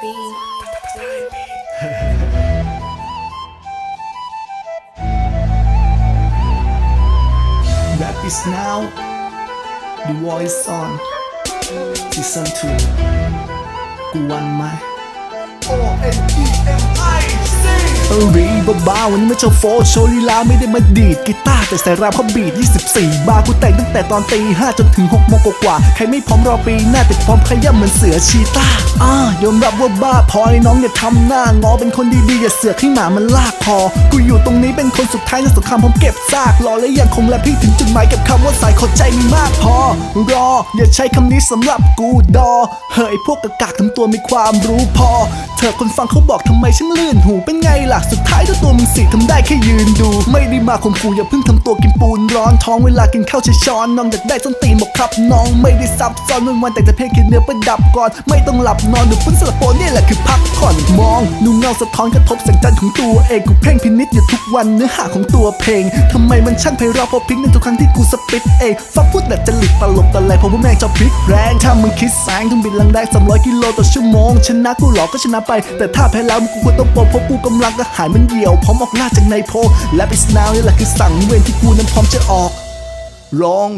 That is now the war is on. Listen to Guan Mai. Oh, and C เอรีบ้าๆวันนี้ไม่โชว์โฟร์โชว์ลีลาไม่ได้มาดีดกีตาร์แต่ใส่รามเขาบีด 24 บาร์กูแต่งตั้งแต่ตอนตีห้าจนถึง6โมงกว่าๆใครไม่พร้อมรอปีหน้าแต่พร้อมขย้ำเหมือนเสือชีตาอ่ายอมรับว่าบ้าพอไอ้น้องอย่าทำหน้างอเป็นคนดีๆอย่าเสือกให้หมามันลากคอกูอยู่ตรงนี้เป็นคนสุดท้ายในสงครามผมเก็บซากรอและยังคงแลพี่ถึงจุดหมายกับคำว่าสายขอใจมีมากพอ รอ อย่าใช้คำนี้สำหรับกูดอเฮ้ยพวกกากากทำตัวมีความรู้พอ เธอคนฟังเขาบอกทำไมฉันลื่นหูเป็นไงล่ะสุดท้ายด้วยตัวมึงสิทำได้แค่ยืนดู ไม่ได้มาข่มขู่อย่าเพิ่งทำตัวกินปูนร้อนท้องเวลากินข้าวใช้ช้อนน้องอยากได้ส้นตีนบอกครับน้องไม่ได้ซับซ้อนวันวันแต่จะเพียงแค่เนื้อประดับก่อน ไม่ต้องหลับนอนดูฟื้นสลับโปนนี่แหละคือพักผ่อนมองดูเงาสะท้อนกระทบแสงจันทร์ของตัวเองกูเพ่งพินิจอยู่ทุกวันเนื้อหาของตัวเพลงทำไมมันช่างไพเราะเพราะพลิกในทุกครั้งที่กูสปิดเองฟังพูดแต่จริตตลบตะไลเพราะว่าแม่งชอบพลิกแรงถ้ามึงคิดแสงต้องบินลังแรก300กิโลต่อชั่วโมงชนะกูหลอกก็ชนะไป แต่ถ้าแพ้แล้วมึงกูควรต้องปลดเพราะกูกำลังกระหายมันเหี่ยวพร้อมออกล่าจากในโพและไปสนาวนี่แหละคือสั่งเวรที่กูนั้นพร้อมจะออกลอง